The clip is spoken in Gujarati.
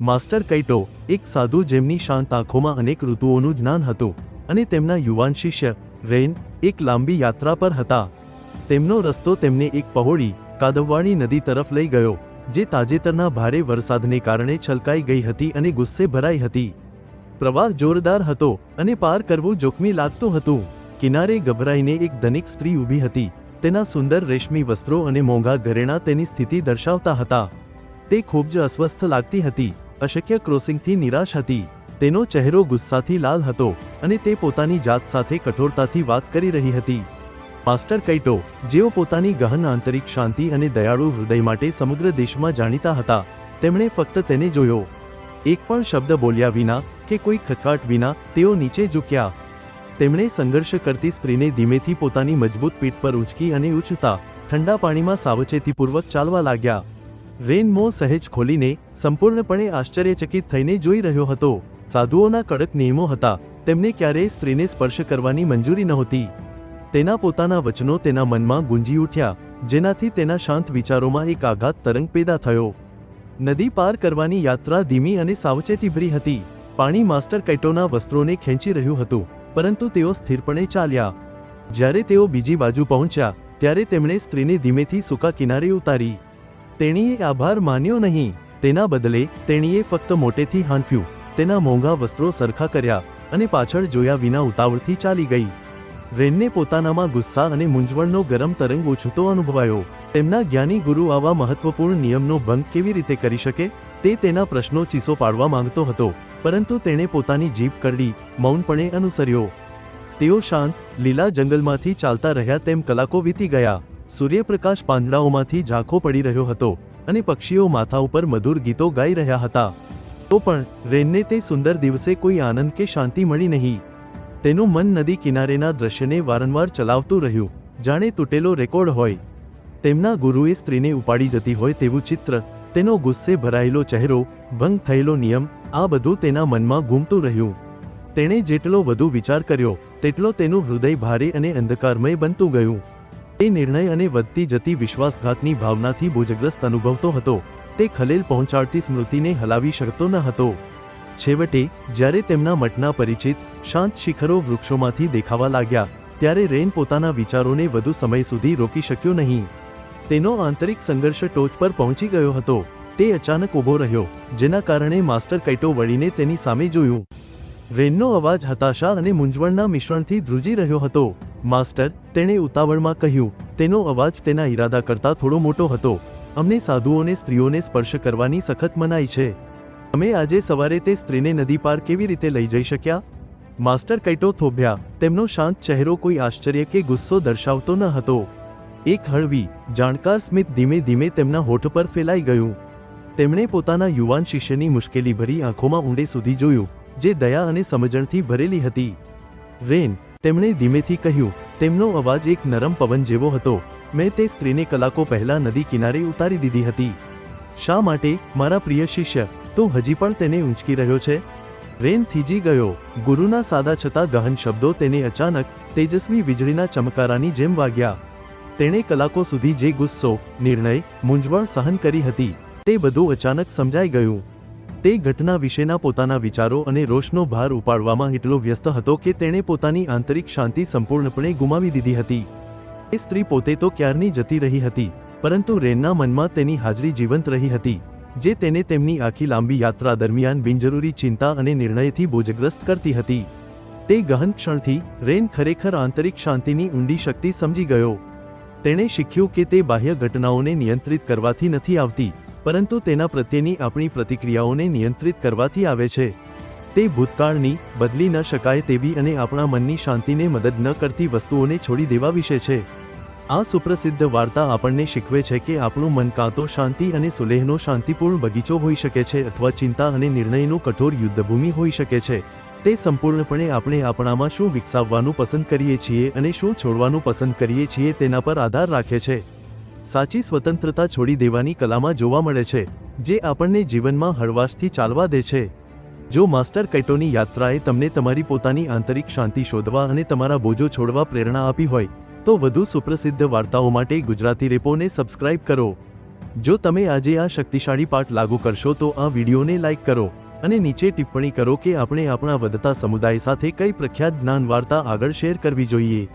માસ્ટર કૈટો, એક સાધુ જેમની શાંત આંખોમાં અનેક ઋતુઓનું જ્ઞાન હતું અને તેમના યુવાન શિષ્ય, રેન, એક લાંબી યાત્રા પર હતા. તેમનો રસ્તો તેમને એક પહોળી કાદવવાણી નદી તરફ લઈ ગયો, જે તાજેતરના ભારે વરસાદને કારણે છલકાઈ ગઈ હતી અને ગુસ્સે ભરાઈ હતી. પ્રવાહ જોરદાર હતો અને પાર કરવું જોખમી લાગતું હતું. કિનારે ગભરાઈને એક ધનિક સ્ત્રી ઊભી હતી. તેના સુંદર રેશમી વસ્ત્રો અને મોંઘા ઘરેણાં તેની સ્થિતિ દર્શાવતા હતા. તે ખૂબ જ અસ્વસ્થ લાગતી હતી. અશક્ય ક્રોસિંગથી નિરાશ હતી. તેનો ચહેરો ગુસ્સાથી લાલ હતો અને તે પોતાની જાત સાથે કઠોરતાથી વાત કરી રહી હતી. માસ્ટર કૈટો, જેઓ પોતાની ગહન આંતરિક શાંતિ અને દયાળુ હૃદય માટે સમગ્ર દેશમાં જાણીતા હતા, તેમણે ફક્ત તેને જોયો. એક પણ શબ્દ બોલ્યા વિના કે કોઈ ખચકાટ વિના તેઓ નીચે ઝૂક્યા. તેમણે સંઘર્ષ કરતી સ્ત્રીને ધીમેથી પોતાની મજબૂત પીઠ પર ઉંચકી અને ઉછતા ઠંડા પાણીમાં સાવચેતીપૂર્વક ચાલવા લાગ્યા. રેન મોં સહેજ ખોલીને સંપૂર્ણપણે આશ્ચર્યચકિત થઈને જોઈ રહ્યો હતો. સાધુઓના કડક નિયમો હતા. તેમને ક્યારેય સ્ત્રીને સ્પર્શ કરવાની મંજૂરી નહોતી. તેના પોતાના વચનો તેના મનમાં ગુંજી ઉઠ્યા, જેનાથી તેના શાંત વિચારોમાં એક આઘાત તરંગ પેદા થયો. નદી પાર કરવાની યાત્રા ધીમી અને સાવચેતીભરી હતી. પાણી માસ્ટર કૈટોના વસ્ત્રોને ખેંચી રહ્યું હતું, પરંતુ તેઓ સ્થિરપણે ચાલ્યા. જ્યારે તેઓ બીજી બાજુ પહોંચ્યા, ત્યારે તેમણે સ્ત્રીને ધીમેથી સૂકા કિનારે ઉતારી. તેણીએ આભાર માન્યો નહીં. તેના બદલે તેણીએ ફક્ત મોટેથી હાંફ્યું. તેના મોંઘા વસ્ત્રો સરખા કર્યા અને પાછળ જોયા વિના ઉતાવળથી ચાલી ગઈ. રેનને પોતાનામાં ગુસ્સા અને મૂંઝવણનો ગરમ તરંગ ઉછળતો અનુભવાયો. તેમના જ્ઞાની ગુરુ આવા મહત્વપૂર્ણ નિયમનો ભંગ કેવી રીતે કરી શકે, તે તેના પ્રશ્નો ચીસો પાડવા માંગતો હતો, પરંતુ તેણે પોતાની જીભ કરડી, મૌનપણે અનુસર્યો. તેઓ શાંત, લીલા જંગલમાંથી ચાલતા રહ્યા તેમ કલાકો વીતી ગયા. સૂર્યપ્રકાશ પાંદડાઓમાંથી ઝાંખો પડી રહ્યો હતો અને પક્ષીઓ માથા ઉપર મધુર ગીતો ગાઈ રહ્યા હતા. તો પણ રેનને તે સુંદર દિવસે કોઈ આનંદ કે શાંતિ મળી નહીં. તેનું મન નદી કિનારેના દ્રશ્યને વારંવાર ચલાવતું રહ્યું. જાણે તૂટેલો રેકોર્ડ હોય. તેમના ગુરુએ સ્ત્રીને ઉપાડી જતી હોય તેવું ચિત્ર, તેનો ગુસ્સે ભરાયેલો ચહેરો, ભંગ થયેલો નિયમ, આ બધું તેના મનમાં ઘૂમતું રહ્યું. તેણે જેટલો વધુ વિચાર કર્યો, તેટલો તેનું હૃદય ભારે અને અંધકારમય બનતું ગયું. તે નિર્ણય અને વધતી જતી વિશ્વાસઘાતની ભાવનાથી બોજગ્રસ્ત અનુભવતો હતો. તે ખલેલ પહોંચાડતી સ્મૃતિને હલાવી શકતો ન હતો. છેવટે, જ્યારે તેમના મઠના પરિચિત, શાંત શિખરો વૃક્ષોમાંથી દેખાવા લાગ્યા, ત્યારે રેન પોતાના વિચારોને વધુ સમય સુધી રોકી શક્યો નહીં. તેનો આંતરિક સંઘર્ષ ટોચ પર પહોંચી ગયો હતો. તે અચાનક ઊભો રહ્યો, જેના કારણે માસ્ટર કૈટો વળીને તેની સામે જોયું. રેનનો અવાજ હતાશા અને મૂંઝવણના મિશ્રણથી ધ્રુજી રહ્યો હતો. માસ્ટર તેણે ઉતાવળમાં કહ્યું, તેનો અવાજ તેના ઈરાદા કરતાં થોડો મોટો હતો. અમને સાધુઓને સ્ત્રીઓને સ્પર્શ કરવાની સખત મનાઈ છે. અમે આજે સવારે તે સ્ત્રીને નદી પાર કેવી રીતે લઈ જઈ શક્યા? માસ્ટર કૈટો થોભ્યા, તેમનો શાંત ચહેરો કોઈ આશ્ચર્ય કે ગુસ્સો દર્શાવતો ન હતો. એક હળવી, જાણકાર સ્મિત ધીમે ધીમે તેમના હોઠ પર ફેલાઈ ગયું. તેમણે પોતાના યુવાન શિષ્યની મુશ્કેલીભરી આંખોમાં ઊંડે સુધી જોયું, જે દયા અને સમજણથી ભરેલી હતી. રેન તેમણે ધીમેથી કહ્યું, તેમનો અવાજ એક નરમ પવન જેવો હતો. મેં તે સ્ત્રીને કલાકો પહેલા નદી કિનારે ઉતારી દીધી હતી. શા માટે, મારા પ્રિય શિષ્ય, તું હજી પણ તેને ઊંચકી રહ્યો છે? રેન થીજી ગયો. ગુરુના સાદા છતાં ગહન શબ્દો તેને અચાનક, તેજસ્વી વીજળીના ચમકારાની જેમ વાગ્યા. તેણે કલાકો સુધી જે ગુસ્સો, નિર્ણય, મૂંઝવણ સહન કરી હતી, તે બધું અચાનક સમજાઈ ગયું. તે ઘટના વિશેના પોતાના વિચારો અને રોષનો ભાર ઉપાડવામાં એટલો વ્યસ્ત હતો કે તેણે પોતાની આંતરિક શાંતિ સંપૂર્ણપણે ગુમાવી દીધી હતી. એ સ્ત્રી પોતે તો ક્યારની જતી રહી હતી, પરંતુ રેનના મનમાં તેની હાજરી જીવંત રહી હતી, જે તેને તેમની આખી લાંબી યાત્રા દરમિયાન બિનજરૂરી ચિંતા અને નિર્ણયથી બોજગ્રસ્ત કરતી હતી. તે ગહન ક્ષણથી, રેન ખરેખર આંતરિક શાંતિની ઊંડી શક્તિ સમજી ગયો. તેણે શીખ્યું કે તે બાહ્ય ઘટનાઓને નિયંત્રિત કરવાથી નથી આવતી. પરંતુ તેના પ્રત્યેની આપણી પ્રતિક્રિયાઓને નિયંત્રિત કરવાથી આવે છે. તે ભૂતકાળની બદલી ન શકાય તેવી અને આપણા મનની શાંતિને મદદ ન કરતી વસ્તુઓને છોડી દેવા વિશે છે. આ સુપ્રસિદ્ધ વાર્તા આપણને શીખવે છે કે આપણું મન કાં તો શાંતિ અને સુલેહનો શાંતિપૂર્ણ બગીચો હોઈ શકે છે અથવા ચિંતા અને નિર્ણયનું કઠોર યુદ્ધભૂમિ હોઈ શકે છે. તે સંપૂર્ણપણે આપણે આપણામાં શું વિકસાવવાનું પસંદ કરીએ છીએ અને શું છોડવાનું પસંદ કરીએ છીએ તેના પર આધાર રાખે છે. સાચી સ્વતંત્રતા છોડી દેવાની કલામાં જોવા મળે છે, જે આપણને જીવનમાં હળવાશથી ચાલવા દે છે. જો માસ્ટર કૈટોની યાત્રાએ તમને તમારી પોતાની આંતરિક શાંતિ શોધવા અને તમારા બોજો છોડવા પ્રેરણા આપી હોય, તો વધુ સુપ્રસિદ્ધ વાર્તાઓ માટે ગુજરાતી રેપોને સબસ્ક્રાઇબ કરો. જો તમે આજે આ શક્તિશાળી પાઠ લાગુ કરશો તો આ વિડીયોને લાઇક કરો અને નીચે ટિપ્પણી કરો કે આપણે આપણા વધતા સમુદાય સાથે કઈ પ્રખ્યાત જ્ઞાન વાર્તા આગળ શેર કરવી જોઈએ.